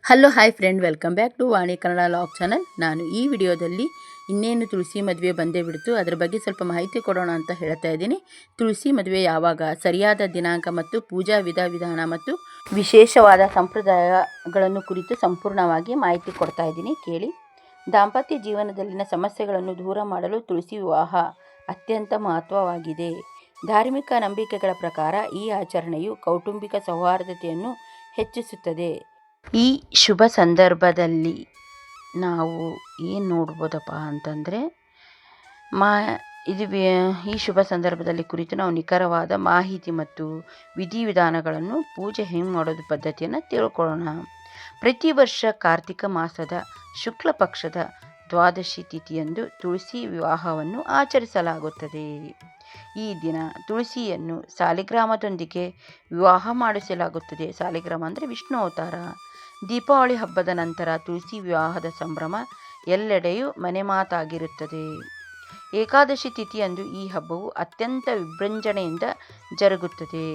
Hello hi friend welcome back to Vani Kannada vlog channel ನಾನು ಈ ವಿಡಿಯೋದಲ್ಲಿ ಇನ್ನೇನು ತುಳಸಿ ಮದುವೆ ಬಂದೇ ಬಿಡ್ತು, ಅದರ ಬಗ್ಗೆ ಸ್ವಲ್ಪ ಮಾಹಿತಿ ಕೊಡೋಣ ಅಂತ ಹೇಳ್ತಾ ಇದ್ದೀನಿ. ತುಳಸಿ ಮದುವೆ ಯಾವಾಗ, ಸರಿಯಾದ ದಿನಾಂಕ ಮತ್ತು ಪೂಜಾ ವಿಧ ವಿಧಾನ ಮತ್ತು ವಿಶೇಷವಾದ ಸಂಪ್ರದಾಯಗಳನ್ನು ಕುರಿತು ಸಂಪೂರ್ಣವಾಗಿ ಮಾಹಿತಿ ಕೊಡ್ತಾ ಇದ್ದೀನಿ. ಕೇಳಿ. ದಾಂಪತ್ಯ ಜೀವನದಲ್ಲಿನ ಸಮಸ್ಯೆಗಳನ್ನು ದೂರ ಮಾಡಲು ತುಳಸಿ ವಿವಾಹ ಅತ್ಯಂತ ಮಹತ್ವವಾಗಿದೆ. ಧಾರ್ಮಿಕ ನಂಬಿಕೆಗಳ ಪ್ರಕಾರ ಈ ಆಚರಣೆಯು ಕೌಟುಂಬಿಕ ಸೌಹಾರ್ದತೆಯನ್ನು ಹೆಚ್ಚಿಸುತ್ತದೆ. ಈ ಶುಭ ಸಂದರ್ಭದಲ್ಲಿ ನಾವು ಏನು ನೋಡ್ಬೋದಪ್ಪ ಅಂತಂದರೆ, ಮಾ, ಇದು ಈ ಶುಭ ಸಂದರ್ಭದಲ್ಲಿ ಕುರಿತು ನಾವು ನಿಖರವಾದ ಮಾಹಿತಿ ಮತ್ತು ವಿಧಿವಿಧಾನಗಳನ್ನು ಪೂಜೆ ಹೆಂಗೆ ಮಾಡೋದು ಪದ್ಧತಿಯನ್ನು ತಿಳ್ಕೊಳ್ಳೋಣ. ಪ್ರತಿ ವರ್ಷ ಕಾರ್ತಿಕ ಮಾಸದ ಶುಕ್ಲ ಪಕ್ಷದ ದ್ವಾದಶಿ ತಿಥಿಯಂದು ತುಳಸಿ ವಿವಾಹವನ್ನು ಆಚರಿಸಲಾಗುತ್ತದೆ. ಈ ದಿನ ತುಳಸಿಯನ್ನು ಸಾಲಿಗ್ರಾಮದೊಂದಿಗೆ ವಿವಾಹ ಮಾಡಿಸಲಾಗುತ್ತದೆ. ಸಾಲಿಗ್ರಾಮ ಅಂದರೆ ವಿಷ್ಣು ಅವತಾರ. ದೀಪಾವಳಿ ಹಬ್ಬದ ನಂತರ ತುಳಸಿ ವಿವಾಹದ ಸಂಭ್ರಮ ಎಲ್ಲೆಡೆಯೂ ಮನೆ ಮಾತಾಗಿರುತ್ತದೆ ಏಕಾದಶಿ ತಿಥಿಯಂದು ಈ ಹಬ್ಬವು ಅತ್ಯಂತ ವಿಭ್ರಂಜನೆಯಿಂದ ಜರುಗುತ್ತದೆ.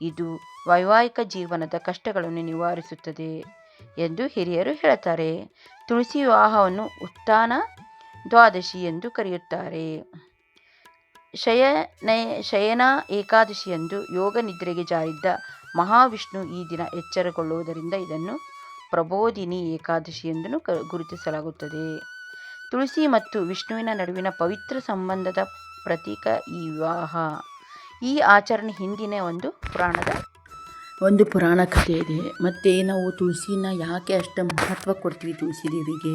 ಇದು ವೈವಾಹಿಕ ಜೀವನದ ಕಷ್ಟಗಳನ್ನು ನಿವಾರಿಸುತ್ತದೆ ಎಂದು ಹಿರಿಯರು ಹೇಳುತ್ತಾರೆ. ತುಳಸಿ ವಿವಾಹವನ್ನು ಉತ್ಥಾನ ದ್ವಾದಶಿ ಎಂದು ಕರೆಯುತ್ತಾರೆ. ಶಯನ ಶಯನ ಏಕಾದಶಿಯಂದು ಯೋಗ ನಿದ್ರೆಗೆ ಜಾರಿದ್ದ ಮಹಾವಿಷ್ಣು ಈ ದಿನ ಎಚ್ಚರಗೊಳ್ಳುವುದರಿಂದ ಇದನ್ನು ಪ್ರಬೋಧಿನಿ ಏಕಾದಶಿ ಎಂದು ಗುರುತಿಸಲಾಗುತ್ತದೆ. ತುಳಸಿ ಮತ್ತು ವಿಷ್ಣುವಿನ ನಡುವಿನ ಪವಿತ್ರ ಸಂಬಂಧದ ಪ್ರತೀಕ ಈ ವಿವಾಹ. ಈ ಆಚರಣೆ ಹಿಂದಿನ ಒಂದು ಪುರಾಣದ ಒಂದು ಪುರಾಣ ಕಥೆ ಇದೆ. ಮತ್ತು ನಾವು ತುಳಸಿನ ಯಾಕೆ ಅಷ್ಟು ಮಹತ್ವ ಕೊಡ್ತೀವಿ ತುಳಸಿ ದೇವಿಗೆ?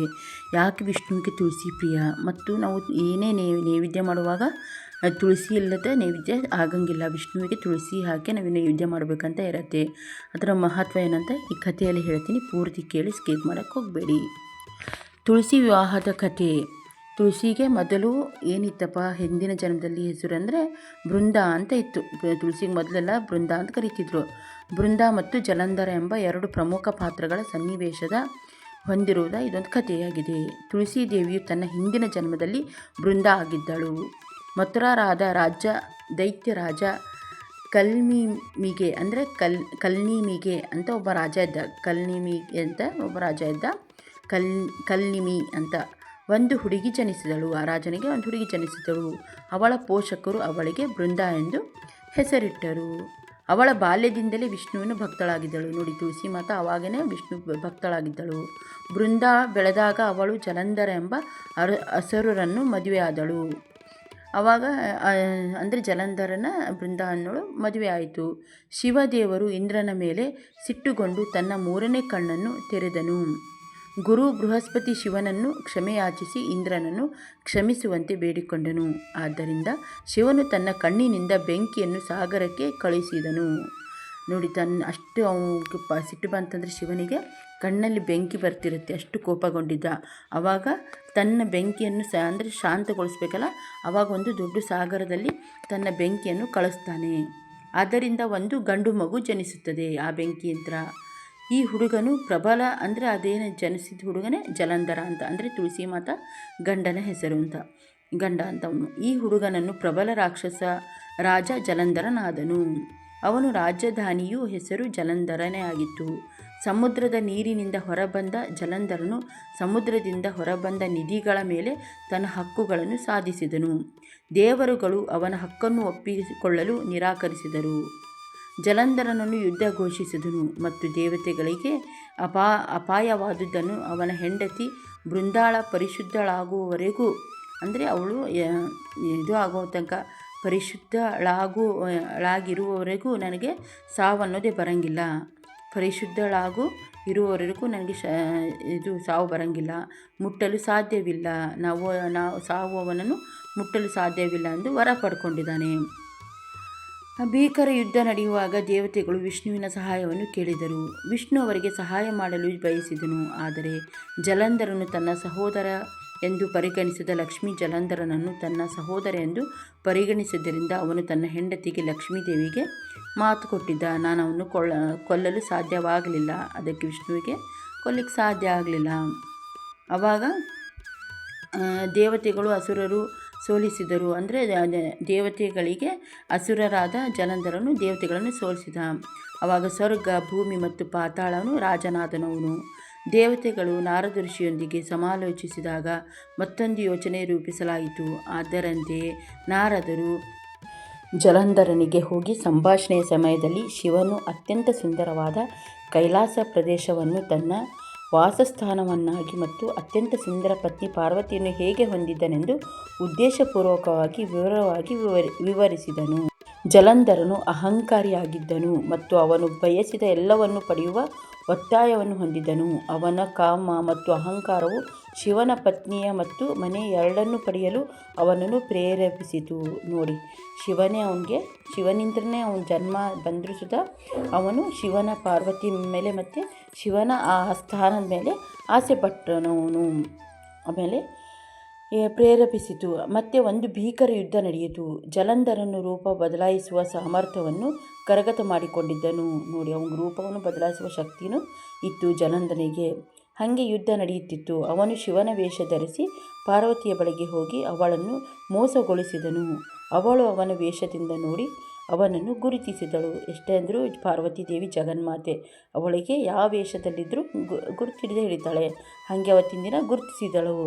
ಯಾಕೆ ವಿಷ್ಣುವಿಗೆ ತುಳಸಿ ಪ್ರಿಯ? ಮತ್ತು ನಾವು ಏನೇ ನೈವೇದ್ಯ ಮಾಡುವಾಗ ತುಳಸಿ ಇಲ್ಲದೆ ನೈವೇದ್ಯ ಆಗಂಗಿಲ್ಲ. ವಿಷ್ಣುವಿಗೆ ತುಳಸಿ ಹಾಕಿ ನಾವು ನೈವೇದ್ಯ ಮಾಡಬೇಕಂತ ಇರತ್ತೆ. ಅದರ ಮಹತ್ವ ಏನಂತ ಈ ಕಥೆಯಲ್ಲಿ ಹೇಳ್ತೀನಿ. ಪೂರ್ತಿ ಕೇಳಿ ಸ್ಕೇಪ್ ಮಾಡೋಕ್ಕೆ ಹೋಗಬೇಡಿ. ತುಳಸಿ ವಿವಾಹದ ಕಥೆ. ತುಳಸಿಗೆ ಮೊದಲು ಏನಿತ್ತಪ್ಪ? ಹಿಂದಿನ ಜನ್ಮದಲ್ಲಿ ಹೆಸರು ಅಂದರೆ ಬೃಂದ ಅಂತ ಇತ್ತು. ತುಳಸಿಗೆ ಮೊದಲೆಲ್ಲ ಬೃಂದ ಅಂತ ಕರೀತಿದ್ರು. ಬೃಂದ ಮತ್ತು ಜಲಂಧರ ಎಂಬ ಎರಡು ಪ್ರಮುಖ ಪಾತ್ರಗಳ ಸನ್ನಿವೇಶದ ಹೊಂದಿರುವುದ ಇದೊಂದು ಕಥೆಯಾಗಿದೆ. ತುಳಸಿ ದೇವಿಯು ತನ್ನ ಹಿಂದಿನ ಜನ್ಮದಲ್ಲಿ ಬೃಂದ ಆಗಿದ್ದಳು. ಮಥುರಾರಾದ ರಾಜ್ಯ ದೈತ್ಯ ರಾಜ, ಕಲ್ಮಿಮಿಗೆ ಅಂದರೆ ಕಲ್, ಕಲ್ನಿಮಿಗೆ ಅಂತ ಒಬ್ಬ ರಾಜ ಇದ್ದ. ಕಲ್ನಿಮಿಗೆ ಅಂತ ಒಬ್ಬ ರಾಜ ಇದ್ದ. ಕಲ್, ಕಲ್ನಿಮಿ ಅಂತ ಒಂದು ಹುಡುಗಿ ಜನಿಸಿದಳು. ಆ ರಾಜನಿಗೆ ಒಂದು ಹುಡುಗಿ ಜನಿಸಿದಳು. ಅವಳ ಪೋಷಕರು ಅವಳಿಗೆ ಬೃಂದ ಎಂದು ಹೆಸರಿಟ್ಟರು. ಅವಳ ಬಾಲ್ಯದಿಂದಲೇ ವಿಷ್ಣುವಿನ ಭಕ್ತಳಾಗಿದ್ದಳು. ನೋಡಿ ತುಳಸಿ ಮಾತಾ ಆವಾಗನೇ ವಿಷ್ಣು ಭಕ್ತಳಾಗಿದ್ದಳು. ಬೃಂದ ಬೆಳೆದಾಗ ಅವಳು ಜಲಂಧರ ಎಂಬ ಅರ, ಅಸರರನ್ನು ಮದುವೆಯಾದಳು. ಆವಾಗ ಅಂದರೆ ಜಲಂಧರನ ಬೃಂದ ಅನ್ನೋಳು ಮದುವೆ ಆಯಿತು. ಶಿವದೇವರು ಇಂದ್ರನ ಮೇಲೆ ಸಿಟ್ಟುಗೊಂಡು ತನ್ನ ಮೂರನೇ ಕಣ್ಣನ್ನು ತೆರೆದನು. ಗುರು ಬೃಹಸ್ಪತಿ ಶಿವನನ್ನು ಕ್ಷಮೆಯಾಚಿಸಿ ಇಂದ್ರನನ್ನು ಕ್ಷಮಿಸುವಂತೆ ಬೇಡಿಕೊಂಡನು. ಆದ್ದರಿಂದ ಶಿವನು ತನ್ನ ಕಣ್ಣಿನಿಂದ ಬೆಂಕಿಯನ್ನು ಸಾಗರಕ್ಕೆ ಕಳುಹಿಸಿದನು. ನೋಡಿ, ತನ್ನ ಅಷ್ಟು ಅವನಿಗೆ ಸಿಟ್ಟು ಬಂತಂದರೆ ಶಿವನಿಗೆ ಕಣ್ಣಲ್ಲಿ ಬೆಂಕಿ ಬರ್ತಿರುತ್ತೆ, ಅಷ್ಟು ಕೋಪಗೊಂಡಿದ್ದ. ಆವಾಗ ತನ್ನ ಬೆಂಕಿಯನ್ನು ಸ, ಅಂದರೆ ಶಾಂತಗೊಳಿಸ್ಬೇಕಲ್ಲ ಆವಾಗ ಒಂದು ದೊಡ್ಡ ಸಾಗರದಲ್ಲಿ ತನ್ನ ಬೆಂಕಿಯನ್ನು ಕಳಿಸ್ತಾನೆ. ಆದ್ದರಿಂದ ಒಂದು ಗಂಡು ಮಗು ಜನಿಸುತ್ತದೆ ಆ ಬೆಂಕಿಯಂತ್ರ ಈ ಹುಡುಗನು ಪ್ರಬಲ ಅಂದರೆ ಅದೇನು ಜನಿಸಿದ ಹುಡುಗನೇ ಜಲಂಧರ ಅಂತ, ಅಂದರೆ ತುಳಸಿ ಮಾತ ಗಂಡನ ಹೆಸರು ಅಂತ, ಗಂಡ ಅಂತ ಅವನು ಈ ಹುಡುಗನನ್ನು ಪ್ರಬಲ ರಾಕ್ಷಸ ರಾಜ ಜಲಂಧರನಾದನು. ಅವನು ರಾಜಧಾನಿಯು ಹೆಸರು ಜಲಂಧರನೇ ಆಗಿತ್ತು. ಸಮುದ್ರದ ನೀರಿನಿಂದ ಹೊರಬಂದ ಜಲಂಧರನು ಸಮುದ್ರದಿಂದ ಹೊರಬಂದ ನಿಧಿಗಳ ಮೇಲೆ ತನ್ನ ಹಕ್ಕುಗಳನ್ನು ಸಾಧಿಸಿದನು. ದೇವರುಗಳು ಅವನ ಹಕ್ಕನ್ನು ಒಪ್ಪಿಕೊಳ್ಳಲು ನಿರಾಕರಿಸಿದರು. ಜಲಂಧರನನ್ನು ಯುದ್ಧ ಘೋಷಿಸಿದನು ಮತ್ತು ದೇವತೆಗಳಿಗೆ ಅಪಾ, ಅಪಾಯವಾದುದನ್ನು ಅವನ ಹೆಂಡತಿ ಬೃಂದಾಳ ಪರಿಶುದ್ಧಳಾಗುವವರೆಗೂ, ಅಂದರೆ ಅವಳು ಇದು ಆಗೋ ತನಕ ಪರಿಶುದ್ಧಳಾಗುವಳಾಗಿರುವವರೆಗೂ ನನಗೆ ಸಾವನ್ನೋದೇ ಬರಂಗಿಲ್ಲ. ಪರಿಶುದ್ಧಳಾಗು ಇರುವವರೆಗೂ ನನಗೆ ಶ, ಇದು ಸಾವು ಬರಂಗಿಲ್ಲ. ಮುಟ್ಟಲು ಸಾಧ್ಯವಿಲ್ಲ. ನಾವು ನಾವು ಸಾವುವವನನ್ನು ಮುಟ್ಟಲು ಸಾಧ್ಯವಿಲ್ಲ ಎಂದು ವರ ಪಡ್ಕೊಂಡಿದ್ದಾನೆ ಭೀಕರ ಯುದ್ಧ ನಡೆಯುವಾಗ ದೇವತೆಗಳು ವಿಷ್ಣುವಿನ ಸಹಾಯವನ್ನು ಕೇಳಿದರು. ವಿಷ್ಣು ಅವರಿಗೆ ಸಹಾಯ ಮಾಡಲು ಬಯಸಿದನು. ಆದರೆ ಜಲಂಧರನು ತನ್ನ ಸಹೋದರ ಎಂದು ಪರಿಗಣಿಸಿದ ಲಕ್ಷ್ಮೀ ಜಲಂಧರನನ್ನು ತನ್ನ ಸಹೋದರ ಎಂದು ಪರಿಗಣಿಸಿದ್ದರಿಂದ ಅವನು ತನ್ನ ಹೆಂಡತಿಗೆ ಲಕ್ಷ್ಮೀದೇವಿಗೆ ಮಾತು ಕೊಟ್ಟಿದ್ದ. ನಾನು ಅವನು ಕೊಳ್ಳ, ಕೊಲ್ಲಲು ಸಾಧ್ಯವಾಗಲಿಲ್ಲ. ಅದಕ್ಕೆ ವಿಷ್ಣುವಿಗೆ ಕೊಲ್ಲಿಕ್ಕೆ ಸಾಧ್ಯ ಆಗಲಿಲ್ಲ. ಆವಾಗ ದೇವತೆಗಳು ಅಸುರರು ಸೋಲಿಸಿದರು. ಅಂದರೆ ದೇವತೆಗಳಿಗೆ ಅಸುರರಾದ ಜಲಂಧರನು ದೇವತೆಗಳನ್ನು ಸೋಲಿಸಿದ. ಆವಾಗ ಸ್ವರ್ಗ, ಭೂಮಿ ಮತ್ತು ಪಾತಾಳನು ರಾಜನಾದನವನು. ದೇವತೆಗಳು ನಾರದ ಋಷಿಯೊಂದಿಗೆ ಸಮಾಲೋಚಿಸಿದಾಗ ಮತ್ತೊಂದು ಯೋಚನೆ ರೂಪಿಸಲಾಯಿತು. ಅದರಂತೆಯೇ ನಾರದರು ಜಲಂಧರನಿಗೆ ಹೋಗಿ ಸಂಭಾಷಣೆಯ ಸಮಯದಲ್ಲಿ ಶಿವನು ಅತ್ಯಂತ ಸುಂದರವಾದ ಕೈಲಾಸ ಪ್ರದೇಶವನ್ನು ತನ್ನ ವಾಸಸ್ಥಾನವನ್ನಾಗಿ ಮತ್ತು ಅತ್ಯಂತ ಸುಂದರ ಪತ್ನಿ ಪಾರ್ವತಿಯನ್ನು ಹೇಗೆ ಹೊಂದಿದ್ದನೆಂದು ಉದ್ದೇಶಪೂರ್ವಕವಾಗಿ ವಿವರವಾಗಿ ವಿವರಿ, ವಿವರಿಸಿದನು. ಜಲಂಧರನು ಅಹಂಕಾರಿಯಾಗಿದ್ದನು ಮತ್ತು ಅವನು ಬಯಸಿದ ಎಲ್ಲವನ್ನು ಪಡೆಯುವ ಒತ್ತಾಯವನ್ನು ಹೊಂದಿದನು. ಅವನ ಕಾಮ ಮತ್ತು ಅಹಂಕಾರವು ಶಿವನ ಪತ್ನಿಯ ಮತ್ತು ಮನೆ ಎರಡನ್ನೂ ಪಡೆಯಲು ಅವನನ್ನು ಪ್ರೇರೇಪಿಸಿತು. ನೋಡಿ, ಶಿವನೇ ಅವನಿಗೆ ಶಿವನಿಂದನೇ ಅವನ ಜನ್ಮ ಬಂದರೂ ಸುತ ಅವನು ಶಿವನ ಪಾರ್ವತಿ ಮೇಲೆ ಮತ್ತು ಶಿವನ ಆ ಸ್ಥಾನದ ಮೇಲೆ ಆಸೆ ಪಟ್ಟನು ಆಮೇಲೆ ಪ್ರೇರೇಪಿಸಿತು. ಮತ್ತೆ ಒಂದು ಭೀಕರ ಯುದ್ಧ ನಡೆಯಿತು. ಜಲಂಧರನ್ನು ರೂಪ ಬದಲಾಯಿಸುವ ಸಾಮರ್ಥ್ಯವನ್ನು ಕರಗತ ಮಾಡಿಕೊಂಡಿದ್ದನು. ನೋಡಿ, ಅವನ ರೂಪವನ್ನು ಬದಲಾಯಿಸುವ ಶಕ್ತಿನೂ ಇತ್ತು ಜಲಂಧನಿಗೆ ಹಾಗೆ ಯುದ್ಧ ನಡೆಯುತ್ತಿತ್ತು. ಅವನು ಶಿವನ ವೇಷ ಧರಿಸಿ ಪಾರ್ವತಿಯ ಬಳಿಗೆ ಹೋಗಿ ಅವಳನ್ನು ಮೋಸಗೊಳಿಸಿದನು. ಅವಳು ಅವನ ವೇಷದಿಂದ ನೋಡಿ ಅವನನ್ನು ಗುರುತಿಸಿದಳು. ಎಷ್ಟೇ ಅಂದರೂ ಪಾರ್ವತಿ ದೇವಿ ಜಗನ್ಮಾತೆ. ಅವಳಿಗೆ ಯಾವ ವೇಷದಲ್ಲಿದ್ದರೂ ಗುರುತಿಡಿದೇ ಹಿಡಿತಾಳೆ ಹಾಗೆ ಅವತ್ತಿನ ದಿನ ಗುರುತಿಸಿದಳು.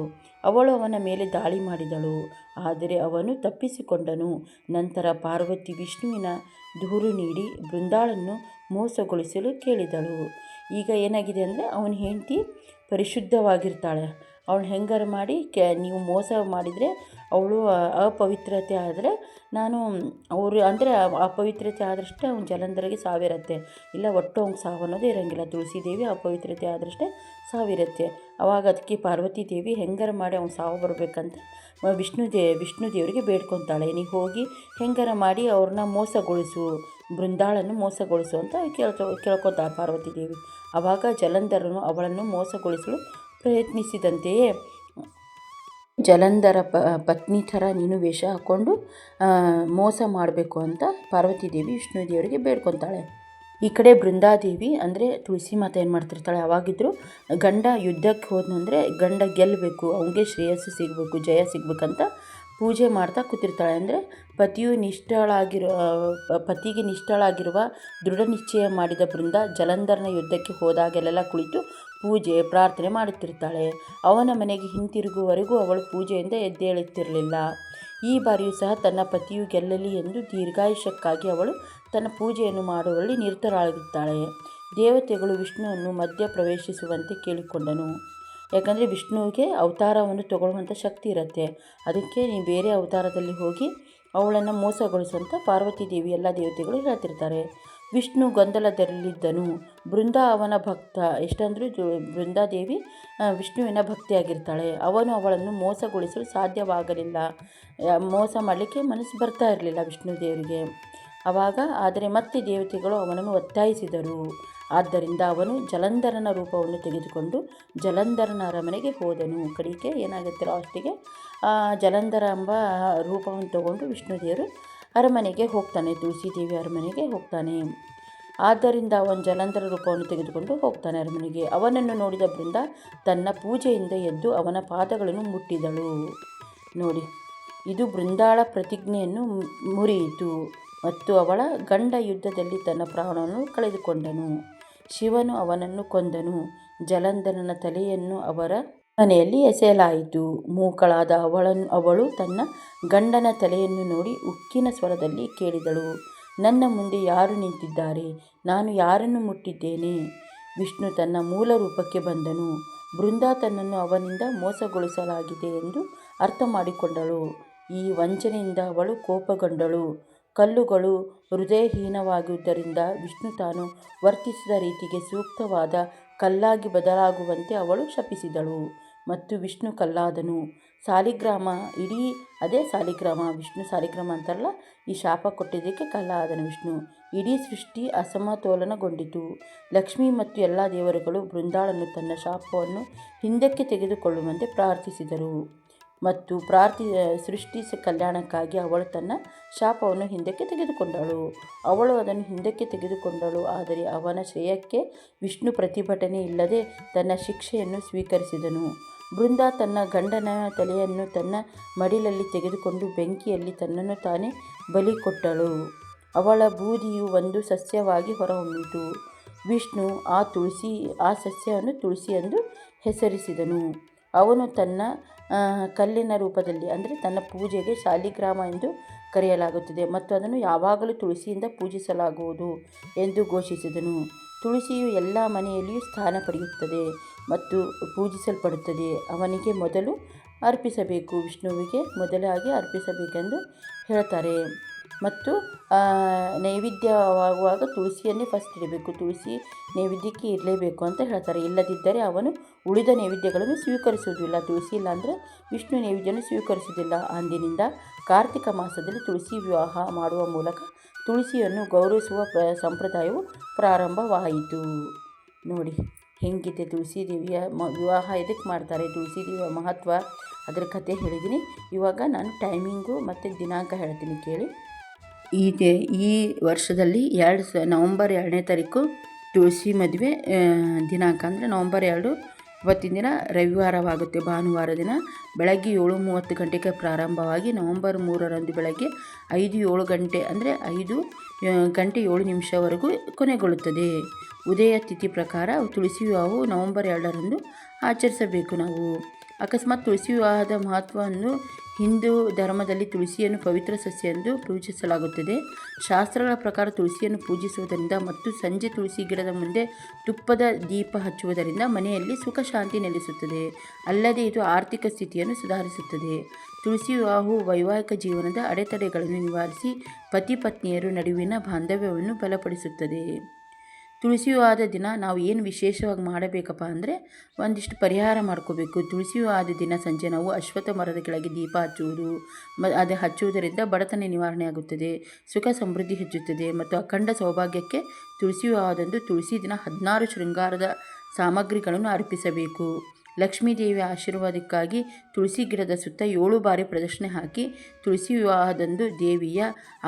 ಅವಳು ಅವನ ಮೇಲೆ ದಾಳಿ ಮಾಡಿದಳು. ಆದರೆ ಅವನು ತಪ್ಪಿಸಿಕೊಂಡನು. ನಂತರ ಪಾರ್ವತಿ ವಿಷ್ಣುವಿನ ದೂರು ನೀಡಿ ಬೃಂದಾಳನ್ನು ಮೋಸಗೊಳಿಸಲು ಕೇಳಿದಳು. ಈಗ ಏನಾಗಿದೆ ಅಂದರೆ ಅವನ ಹೆಂಡತಿ ಪರಿಶುದ್ಧವಾಗಿರ್ತಾಳೆ. ಅವಳು ಹೆಂಗಾರು ಮಾಡಿ ಕೆ, ನೀವು ಮೋಸ ಮಾಡಿದರೆ ಅವಳು ಅಪವಿತ್ರತೆ ಆದರೆ ನಾನು ಅವರು ಅಂದರೆ ಅಪವಿತ್ರತೆ ಆದರಷ್ಟೇ ಅವ್ನು ಜಲಂಧರಿಗೆ ಸಾವಿರತ್ತೆ. ಇಲ್ಲ, ಒಟ್ಟು ಅವ್ನಿಗೆ ಸಾವು ಅನ್ನೋದು ಇರೋಂಗಿಲ್ಲ. ತುಳಸಿ ದೇವಿ ಅಪವಿತ್ರತೆ ಆದರಷ್ಟೇ ಸಾವಿರತ್ತೆ. ಅವಾಗ ಅದಕ್ಕೆ ಪಾರ್ವತಿ ದೇವಿ ಹೆಂಗಾರ ಮಾಡಿ ಅವ್ನು ಸಾವು ಬರಬೇಕಂತ ವಿಷ್ಣು ದೇ, ವಿಷ್ಣು ದೇವರಿಗೆ ಬೇಡ್ಕೊತಾಳೆ. ನೀ ಹೋಗಿ ಹೆಂಗಾರ ಮಾಡಿ ಅವ್ರನ್ನ ಮೋಸಗೊಳಿಸು. ಬೃಂದಾಳನ್ನು ಮೋಸಗೊಳಿಸು ಅಂತ ಕೇಳ್ಕೊ ಕೇಳ್ಕೊತಾಳೆ ಪಾರ್ವತಿ ದೇವಿ. ಆವಾಗ ಜಲಂಧರನು ಅವಳನ್ನು ಮೋಸಗೊಳಿಸಲು ಪ್ರಯತ್ನಿಸಿದಂತೆಯೇ ಜಲಂಧರ ಪ, ಪತ್ನಿ ಥರ ನೀನು ವೇಷ ಹಾಕ್ಕೊಂಡು ಮೋಸ ಮಾಡಬೇಕು ಅಂತ ಪಾರ್ವತಿ ದೇವಿ ವಿಷ್ಣು ದೇವರಿಗೆ ಬೇಡ್ಕೊತಾಳೆ. ಈ ಕಡೆ ಬೃಂದಾದೇವಿ ಅಂದರೆ ತುಳಸಿ ಮಾತ ಏನು ಮಾಡ್ತಿರ್ತಾಳೆ ಅವಾಗಿದ್ದರು ಗಂಡ ಯುದ್ಧಕ್ಕೆ ಹೋದ್ನಂದರೆ ಗಂಡ ಗೆಲ್ಲಬೇಕು ಅವನಿಗೆ ಶ್ರೇಯಸ್ಸು ಸಿಗಬೇಕು, ಜಯ ಸಿಗ್ಬೇಕಂತ ಪೂಜೆ ಮಾಡ್ತಾ ಕೂತಿರ್ತಾಳೆ. ಅಂದರೆ ಪತಿಯು ನಿಷ್ಠಳಾಗಿರೋ ಪತಿಗೆ ನಿಷ್ಠಳಾಗಿರುವ ದೃಢ ನಿಶ್ಚಯ ಮಾಡಿದ ಬೃಂದ ಜಲಂಧರ್ನ ಯುದ್ಧಕ್ಕೆ ಹೋದಾಗೆಲ್ಲ ಕುಳಿತು ಪೂಜೆ, ಪ್ರಾರ್ಥನೆ ಮಾಡುತ್ತಿರ್ತಾಳೆ. ಅವನ ಮನೆಗೆ ಹಿಂತಿರುಗುವವರೆಗೂ ಅವಳು ಪೂಜೆಯಿಂದ ಎದ್ದೇಳುತ್ತಿರಲಿಲ್ಲ. ಈ ಬಾರಿಯೂ ಸಹ ತನ್ನ ಪತಿಯು ಗೆಲ್ಲಲಿ ಎಂದು ದೀರ್ಘಾಯುಷ್ಯಕ್ಕಾಗಿ ಅವಳು ತನ್ನ ಪೂಜೆಯನ್ನು ಮಾಡುವಲ್ಲಿ ನಿರತರಾಗಿರ್ತಾಳೆ ದೇವತೆಗಳು ವಿಷ್ಣುವನ್ನು ಮಧ್ಯ ಪ್ರವೇಶಿಸುವಂತೆ ಕೇಳಿಕೊಂಡನು. ಯಾಕಂದರೆ ವಿಷ್ಣುವಿಗೆ ಅವತಾರವನ್ನು ತಗೊಳ್ಳುವಂಥ ಶಕ್ತಿ ಇರುತ್ತೆ. ಅದಕ್ಕೆ ನೀವು ಬೇರೆ ಅವತಾರದಲ್ಲಿ ಹೋಗಿ ಅವಳನ್ನು ಮೋಸಗೊಳಿಸುವಂಥ ಪಾರ್ವತಿ ದೇವಿ ಎಲ್ಲ ದೇವತೆಗಳು ಹೇಳ್ತಿರ್ತಾರೆ. ವಿಷ್ಣು ಗೊಂದಲದಲ್ಲಿದ್ದನು. ಬೃಂದ ಅವನ ಭಕ್ತ. ಎಷ್ಟಂದರೂ ಬೃಂದಾದೇವಿ ವಿಷ್ಣುವಿನ ಭಕ್ತಿಯಾಗಿರ್ತಾಳೆ. ಅವನು ಅವಳನ್ನು ಮೋಸಗೊಳಿಸಲು ಸಾಧ್ಯವಾಗಲಿಲ್ಲ. ಮೋಸ ಮಾಡಲಿಕ್ಕೆ ಮನಸ್ಸು ಬರ್ತಾ ಇರಲಿಲ್ಲ ವಿಷ್ಣು ದೇವರಿಗೆ. ಆವಾಗ, ಆದರೆ ಮತ್ತೆ ದೇವತೆಗಳು ಅವನನ್ನು ಒತ್ತಾಯಿಸಿದರು. ಆದ್ದರಿಂದ ಅವನು ಜಲಂಧರನ ರೂಪವನ್ನು ತೆಗೆದುಕೊಂಡು ಜಲಂಧರನ ಅರಮನೆಗೆ ಹೋದನು. ಕಡಿಕೆ ಏನಾಗುತ್ತೆ? ಲಾಸ್ಟಿಗೆ ಜಲಂಧರ ಎಂಬ ರೂಪವನ್ನು ತಗೊಂಡು ವಿಷ್ಣುದೇವರು ಅರಮನೆಗೆ ಹೋಗ್ತಾನೆ. ತುಳಸಿ ದೇವಿ ಅರಮನೆಗೆ ಹೋಗ್ತಾನೆ. ಆದ್ದರಿಂದ ಅವನು ಜಲಂಧರ ರೂಪವನ್ನು ತೆಗೆದುಕೊಂಡು ಹೋಗ್ತಾನೆ ಅರಮನೆಗೆ. ಅವನನ್ನು ನೋಡಿದ ಬೃಂದ ತನ್ನ ಪೂಜೆಯಿಂದ ಎದ್ದು ಅವನ ಪಾದಗಳನ್ನು ಮುಟ್ಟಿದಳು. ನೋಡಿ, ಇದು ಬೃಂದಾಳ ಪ್ರತಿಜ್ಞೆಯನ್ನು ಮುರಿಯಿತು ಮತ್ತು ಅವಳ ಗಂಡ ಯುದ್ಧದಲ್ಲಿ ತನ್ನ ಪ್ರಾಣವನ್ನು ಕಳೆದುಕೊಂಡನು. ಶಿವನು ಅವನನ್ನು ಕೊಂದನು. ಜಲಂಧರನ ತಲೆಯನ್ನು ಅವರ ಮನೆಯಲ್ಲಿ ಎಸೆಯಲಾಯಿತು. ಮೂಕಳಾದ ಅವಳನ್ನು ಅವಳು ತನ್ನ ಗಂಡನ ತಲೆಯನ್ನು ನೋಡಿ ಉಕ್ಕಿನ ಸ್ವರದಲ್ಲಿ ಕೇಳಿದಳು. ನನ್ನ ಮುಂದೆ ಯಾರು ನಿಂತಿದ್ದಾರೆ? ನಾನು ಯಾರನ್ನು ಮುಟ್ಟಿದ್ದೇನೆ? ವಿಷ್ಣು ತನ್ನ ಮೂಲ ರೂಪಕ್ಕೆ ಬಂದನು. ಬೃಂದಾ ತನ್ನನ್ನು ಅವನಿಂದ ಮೋಸಗೊಳಿಸಲಾಗಿದೆ ಎಂದು ಅರ್ಥ ಮಾಡಿಕೊಂಡಳು ಈ ವಂಚನೆಯಿಂದ ಅವಳು ಕೋಪಗೊಂಡಳು. ಕಲ್ಲುಗಳು ಹೃದಯಹೀನವಾಗಿದ್ದರಿಂದ ವಿಷ್ಣು ತಾನು ವರ್ತಿಸಿದ ರೀತಿಗೆ ಸೂಕ್ತವಾದ ಕಲ್ಲಾಗಿ ಬದಲಾಗುವಂತೆ ಅವಳು ಶಪಿಸಿದಳು. ಮತ್ತು ವಿಷ್ಣು ಕಲ್ಲಾದನು. ಸಾಲಿಗ್ರಾಮ, ಇಡೀ ಅದೇ ಸಾಲಿಗ್ರಾಮ, ವಿಷ್ಣು ಸಾಲಿಗ್ರಾಮ ಅಂತಾರಲ್ಲ ಈ ಶಾಪ ಕೊಟ್ಟಿದ್ದಕ್ಕೆ ಕಲ್ಲಾದನು ವಿಷ್ಣು. ಇಡೀ ಸೃಷ್ಟಿ ಅಸಮತೋಲನಗೊಂಡಿತು. ಲಕ್ಷ್ಮಿ ಮತ್ತು ಎಲ್ಲ ದೇವರುಗಳು ಬೃಂದಾಳನ್ನು ತನ್ನ ಶಾಪವನ್ನು ಹಿಂದಕ್ಕೆ ತೆಗೆದುಕೊಳ್ಳುವಂತೆ ಪ್ರಾರ್ಥಿಸಿದರು. ಮತ್ತು ಪ್ರಾರ್ಥಿ ಸೃಷ್ಟಿ ಕಲ್ಯಾಣಕ್ಕಾಗಿ ಅವಳು ತನ್ನ ಶಾಪವನ್ನು ಹಿಂದಕ್ಕೆ ತೆಗೆದುಕೊಂಡಳು. ಅವಳು ಅದನ್ನು ಹಿಂದಕ್ಕೆ ತೆಗೆದುಕೊಂಡಳು, ಆದರೆ ಅವನ ಶ್ರೇಯಕ್ಕೆ ವಿಷ್ಣು ಪ್ರತಿಭಟನೆ ಇಲ್ಲದೆ ತನ್ನ ಶಿಕ್ಷೆಯನ್ನು ಸ್ವೀಕರಿಸಿದನು. ಬೃಂದ ತನ್ನ ಗಂಡನ ತಲೆಯನ್ನು ತನ್ನ ಮಡಿಲಲ್ಲಿ ತೆಗೆದುಕೊಂಡು ಬೆಂಕಿಯಲ್ಲಿ ತನ್ನನ್ನು ತಾನೇ ಬಲಿ ಕೊಟ್ಟಳು. ಅವಳ ಬೂದಿಯು ಒಂದು ಸಸ್ಯವಾಗಿ ಹೊರಹೊಮ್ಮಿತು. ವಿಷ್ಣು, ಆ ತುಳಸಿ, ಆ ಸಸ್ಯವನ್ನು ತುಳಸಿ ಎಂದು ಹೆಸರಿಸಿದನು. ಅವನು ತನ್ನ ಕಲ್ಲಿನ ರೂಪದಲ್ಲಿ, ಅಂದರೆ ತನ್ನ ಪೂಜೆಗೆ ಶಾಲಿಗ್ರಾಮ ಎಂದು ಕರೆಯಲಾಗುತ್ತದೆ. ಮತ್ತು ಅದನ್ನು ಯಾವಾಗಲೂ ತುಳಸಿಯಿಂದ ಪೂಜಿಸಲಾಗುವುದು ಎಂದು ಘೋಷಿಸಿದನು. ತುಳಸಿಯು ಎಲ್ಲ ಮನೆಯಲ್ಲಿಯೂ ಸ್ಥಾನ ಪಡೆಯುತ್ತದೆ ಮತ್ತು ಪೂಜಿಸಲ್ಪಡುತ್ತದೆ. ಅವನಿಗೆ ಮೊದಲು ಅರ್ಪಿಸಬೇಕು. ವಿಷ್ಣುವಿಗೆ ಮೊದಲಾಗಿ ಅರ್ಪಿಸಬೇಕೆಂದು ಹೇಳ್ತಾರೆ. ಮತ್ತು ನೈವೇದ್ಯವಾಗುವಾಗ ತುಳಸಿಯನ್ನೇ ಫಸ್ಟ್ ಇಡಬೇಕು. ತುಳಸಿ ನೈವೇದ್ಯಕ್ಕೆ ಇರಲೇಬೇಕು ಅಂತ ಹೇಳ್ತಾರೆ. ಇಲ್ಲದಿದ್ದರೆ ಅವನು ಉಳಿದ ನೈವೇದ್ಯಗಳನ್ನು ಸ್ವೀಕರಿಸುವುದಿಲ್ಲ. ತುಳಸಿ ಇಲ್ಲ ಅಂದರೆ ವಿಷ್ಣು ನೈವೇದ್ಯವನ್ನು ಸ್ವೀಕರಿಸುವುದಿಲ್ಲ. ಅಂದಿನಿಂದ ಕಾರ್ತಿಕ ಮಾಸದಲ್ಲಿ ತುಳಸಿ ವಿವಾಹ ಮಾಡುವ ಮೂಲಕ ತುಳಸಿಯನ್ನು ಗೌರವಿಸುವ ಪ್ರ, ಸಂಪ್ರದಾಯವು ಪ್ರಾರಂಭವಾಯಿತು. ನೋಡಿ, ಹೆಂಗಿದೆ ತುಳಸಿ ದೇವಿಯ ಮ, ವಿವಾಹ ಇದಕ್ಕೆ ಮಾಡ್ತಾರೆ? ತುಳಸಿ ದೇವಿಯ ಮಹತ್ವ ಅದರ ಕಥೆ ಹೇಳಿದ್ದೀನಿ ಇವಾಗ ನಾನು ಟೈಮಿಂಗು ಮತ್ತು ದಿನಾಂಕ ಹೇಳ್ತೀನಿ ಕೇಳಿ. ಈ ಈ ವರ್ಷದಲ್ಲಿ ಎರಡು ಸ, ನವಂಬರ್ ಎರಡನೇ ತಾರೀಕು ತುಳಸಿ ಮದುವೆ ದಿನಾಂಕ ಅಂದರೆ ನವಂಬರ್ ಎರಡು ಇವತ್ತಿನ ದಿನ ರವಿವಾರವಾಗುತ್ತೆ. ಭಾನುವಾರ ದಿನ ಬೆಳಗ್ಗೆ ಏಳು ಮೂವತ್ತು ಗಂಟೆಗೆ ಪ್ರಾರಂಭವಾಗಿ ನವಂಬರ್ ಮೂರರಂದು ಬೆಳಗ್ಗೆ ಐದು ಏಳು ಗಂಟೆ ಅಂದರೆ ಐದು ಗಂಟೆ ಏಳು ನಿಮಿಷವರೆಗೂ ಕೊನೆಗೊಳ್ಳುತ್ತದೆ. ಉದಯ ತಿಥಿ ಪ್ರಕಾರ ತುಳಸಿ ವಿವಾಹವು ನವಂಬರ್ ಎರಡರಂದು ಆಚರಿಸಬೇಕು ನಾವು. ಅಕಸ್ಮಾತ್ ತುಳಸಿ ವಿವಾಹದ ಮಹತ್ವವನ್ನು ಹಿಂದೂ ಧರ್ಮದಲ್ಲಿ ತುಳಸಿಯನ್ನು ಪವಿತ್ರ ಸಸ್ಯ ಎಂದು ಪೂಜಿಸಲಾಗುತ್ತದೆ. ಶಾಸ್ತ್ರಗಳ ಪ್ರಕಾರ ತುಳಸಿಯನ್ನು ಪೂಜಿಸುವುದರಿಂದ ಮತ್ತು ಸಂಜೆ ತುಳಸಿ ಗಿಡದ ಮುಂದೆ ತುಪ್ಪದ ದೀಪ ಹಚ್ಚುವುದರಿಂದ ಮನೆಯಲ್ಲಿ ಸುಖ ಶಾಂತಿ ನೆಲೆಸುತ್ತದೆ. ಅಲ್ಲದೆ ಇದು ಆರ್ಥಿಕ ಸ್ಥಿತಿಯನ್ನು ಸುಧಾರಿಸುತ್ತದೆ. ತುಳಸಿ ವಿವಾಹವು ವೈವಾಹಿಕ ಜೀವನದ ಅಡೆತಡೆಗಳನ್ನು ನಿವಾರಿಸಿ ಪತಿ ಪತ್ನಿಯರು ನಡುವಿನ ಬಾಂಧವ್ಯವನ್ನು ಬಲಪಡಿಸುತ್ತದೆ. ತುಳಸಿ ಆದ ದಿನ ನಾವು ಏನು ವಿಶೇಷವಾಗಿ ಮಾಡಬೇಕಪ್ಪ ಅಂದರೆ ಒಂದಿಷ್ಟು ಪರಿಹಾರ ಮಾಡ್ಕೋಬೇಕು. ತುಳಸಿ ಆದ ದಿನ ಸಂಜೆ ನಾವು ಅಶ್ವತ್ಥ ಮರದ ಕೆಳಗೆ ದೀಪ ಹಚ್ಚುವುದು, ಮ, ಅದು ಹಚ್ಚುವುದರಿಂದ ಬಡತನ ನಿವಾರಣೆ ಆಗುತ್ತದೆ, ಸುಖ ಸಮೃದ್ಧಿ ಹೆಚ್ಚುತ್ತದೆ ಮತ್ತು ಅಖಂಡ ಸೌಭಾಗ್ಯಕ್ಕೆ ತುಳಸಿ ಆದಂದು ತುಳಸಿ ದಿನ ಹದಿನಾರು ಶೃಂಗಾರದ ಸಾಮಗ್ರಿಗಳನ್ನು ಅರ್ಪಿಸಬೇಕು. ಲಕ್ಷ್ಮೀ ದೇವಿಯ ಆಶೀರ್ವಾದಕ್ಕಾಗಿ ತುಳಸಿ ಗಿಡದ ಸುತ್ತ ಏಳು ಬಾರಿ ಪ್ರದಕ್ಷಿಣೆ ಹಾಕಿ ತುಳಸಿ ವಿವಾಹದಂದು ದೇವಿಯ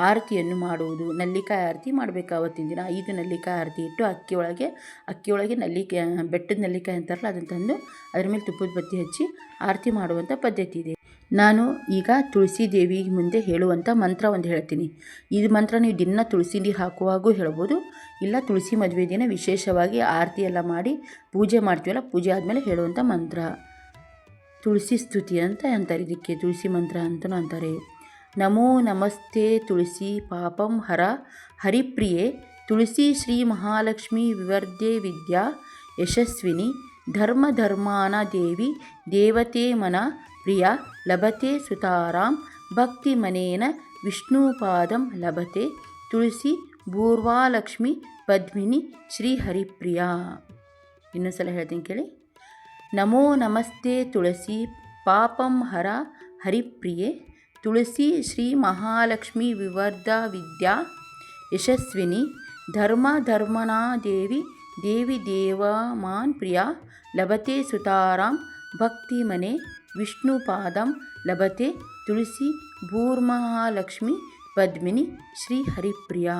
ಆರತಿಯನ್ನು ಮಾಡುವುದು. ನಲ್ಲಿಕಾಯಿ ಆರತಿ ಮಾಡಬೇಕು ಆವತ್ತಿನ ದಿನ. ಐದು ನಲ್ಲಿಕಾಯಿ ಆರತಿ ಇಟ್ಟು ಅಕ್ಕಿಯೊಳಗೆ ಅಕ್ಕಿಯೊಳಗೆ ನಲ್ಲಿಕಾಯಿ ಬೆಟ್ಟದ ನಲ್ಲಿಕಾಯಿ ಅಂತಾರಲ್ಲ, ಅದನ್ನು ತಂದು ಅದರ ಮೇಲೆ ತುಪ್ಪದ ಬತ್ತಿ ಹಚ್ಚಿ ಆರತಿ ಮಾಡುವಂಥ ಪದ್ಧತಿ ಇದೆ. ನಾನು ಈಗ ತುಳಸಿ ದೇವಿ ಮುಂದೆ ಹೇಳುವಂಥ ಮಂತ್ರ ಒಂದು ಹೇಳ್ತೀನಿ. ಇದು ಮಂತ್ರ ನೀವು ದಿನ ತುಳಸಿ ನೀರು ಹಾಕುವಾಗೂ ಹೇಳ್ಬೋದು ಇಲ್ಲ ತುಳಸಿ ಮದುವೆ ದಿನ ವಿಶೇಷವಾಗಿ ಆರತಿ ಎಲ್ಲ ಮಾಡಿ ಪೂಜೆ ಮಾಡ್ತೀವಲ್ಲ, ಪೂಜೆ ಆದಮೇಲೆ ಹೇಳುವಂಥ ಮಂತ್ರ. ತುಳಸಿ ಸ್ತುತಿ ಅಂತ ಅಂತಾರೆ, ಇದಕ್ಕೆ ತುಳಸಿ ಮಂತ್ರ ಅಂತಲೂ ಅಂತಾರೆ. ನಮೋ ನಮಸ್ತೆ ತುಳಸಿ ಪಾಪಂ ಹರ ಹರಿಪ್ರಿಯೆ, ತುಳಸಿ ಶ್ರೀ ಮಹಾಲಕ್ಷ್ಮಿ ವಿವರ್ಧೆ ವಿದ್ಯಾ ಯಶಸ್ವಿನಿ, ಧರ್ಮ ಧರ್ಮಾನ ದೇವಿ, ದೇವತೆ ಮನ ಪ್ರಿಯ, ಲಭತೆ ಸುತಾರಾಂ, ಭಕ್ತಿ ಮನೇನ ವಿಷ್ಣುಪಾದಂ ಲಭತೆ, ತುಳಸಿ ಭೂರ್ವಾಲಕ್ಷ್ಮಿ ಪದ್ಮಿನಿ ಶ್ರೀ ಹರಿಪ್ರಿಯ ಇನ್ನೊಂದ್ಸಲ ಹೇಳ್ತೀನಿ ಕೇಳಿ. ನಮೋ ನಮಸ್ತೆ ತುಳಸಿ ಪಾಪಂ ಹರ ಹರಿಪ್ರಿಯೆ. ತುಳಸಿ ಶ್ರೀ ಮಹಾಲಕ್ಷ್ಮಿ ವಿವರ್ಧ ವಿದ್ಯಾ. ಯಶಸ್ವಿನಿ ಧರ್ಮ ಧರ್ಮನಾ ದೇವಿ ದೇವಿ ದೇವಮಾನ್ ಪ್ರಿಯ. ಲಭತೆ ಸುತಾರಾಂ ಭಕ್ತಿ ಮನೆ ವಿಷ್ಣುಪಾದಂ ಲಭತೆ ತುಳಸಿ ಭೂರ್ಮಹಾಲಕ್ಷ್ಮಿ ಪದ್ಮಿನಿ ಶ್ರೀ ಹರಿಪ್ರಿಯ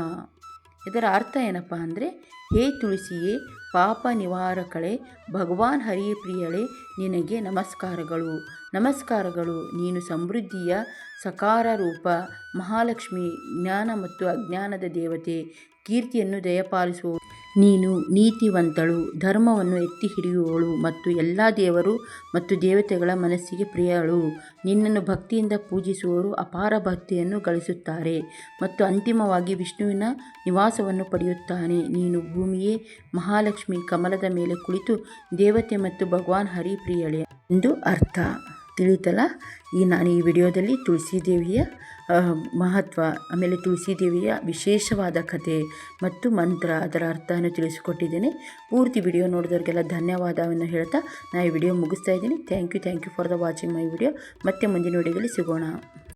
ಇದರ ಅರ್ಥ ಏನಪ್ಪ ಅಂದರೆ, ಹೇ ತುಳಸಿಯೇ, ಪಾಪ ನಿವಾರಕಳೆ, ಭಗವಾನ್ ಹರಿಪ್ರಿಯಳೆ ನಿನಗೆ ನಮಸ್ಕಾರಗಳು. ನಮಸ್ಕಾರಗಳು, ನೀನು ಸಮೃದ್ಧಿಯ ಸಕಾರ ರೂಪ ಮಹಾಲಕ್ಷ್ಮಿ ಜ್ಞಾನ ಮತ್ತು ಅಜ್ಞಾನದ ದೇವತೆ. ಕೀರ್ತಿಯನ್ನು ದಯಪಾಲಿಸುವ ನೀನು ನೀತಿವಂತಳು, ಧರ್ಮವನ್ನು ಎತ್ತಿ ಹಿಡಿಯುವವಳು ಮತ್ತು ಎಲ್ಲ ದೇವರು ಮತ್ತು ದೇವತೆಗಳ ಮನಸ್ಸಿಗೆ ಪ್ರಿಯಳು. ನಿನ್ನನ್ನು ಭಕ್ತಿಯಿಂದ ಪೂಜಿಸುವವರು ಅಪಾರ ಭಕ್ತಿಯನ್ನು ಗಳಿಸುತ್ತಾರೆ ಮತ್ತು ಅಂತಿಮವಾಗಿ ವಿಷ್ಣುವಿನ ನಿವಾಸವನ್ನು ಪಡೆಯುತ್ತಾನೆ. ನೀನು ಭೂಮಿಯೇ ಮಹಾಲಕ್ಷ್ಮಿ, ಕಮಲದ ಮೇಲೆ ಕುಳಿತು ದೇವತೆ ಮತ್ತು ಭಗವಾನ್ ಹರಿಪ್ರಿಯಳೆ ಎಂದು ಅರ್ಥ. ತಿಳಿತಲ್ಲ ಈ ನಾನು ಈ ವಿಡಿಯೋದಲ್ಲಿ ತುಳಸಿ ದೇವಿಯ ಮಹತ್ವ, ಆಮೇಲೆ ತುಳಸಿ ದೇವಿಯ ವಿಶೇಷವಾದ ಕಥೆ ಮತ್ತು ಮಂತ್ರ ಅದರ ಅರ್ಥವನ್ನು ತಿಳಿಸಿಕೊಟ್ಟಿದ್ದೇನೆ. ಪೂರ್ತಿ ವಿಡಿಯೋ ನೋಡಿದವರಿಗೆಲ್ಲ ಧನ್ಯವಾದವನ್ನು ಹೇಳ್ತಾ ನಾನು ಈ ವಿಡಿಯೋ ಮುಗಿಸ್ತಾ ಇದ್ದೀನಿ. Thank you thank you for the watching my video ಮತ್ತೆ ಮುಂದಿನ ವಿಡಿಯೋದಲ್ಲಿ ಸಿಗೋಣ.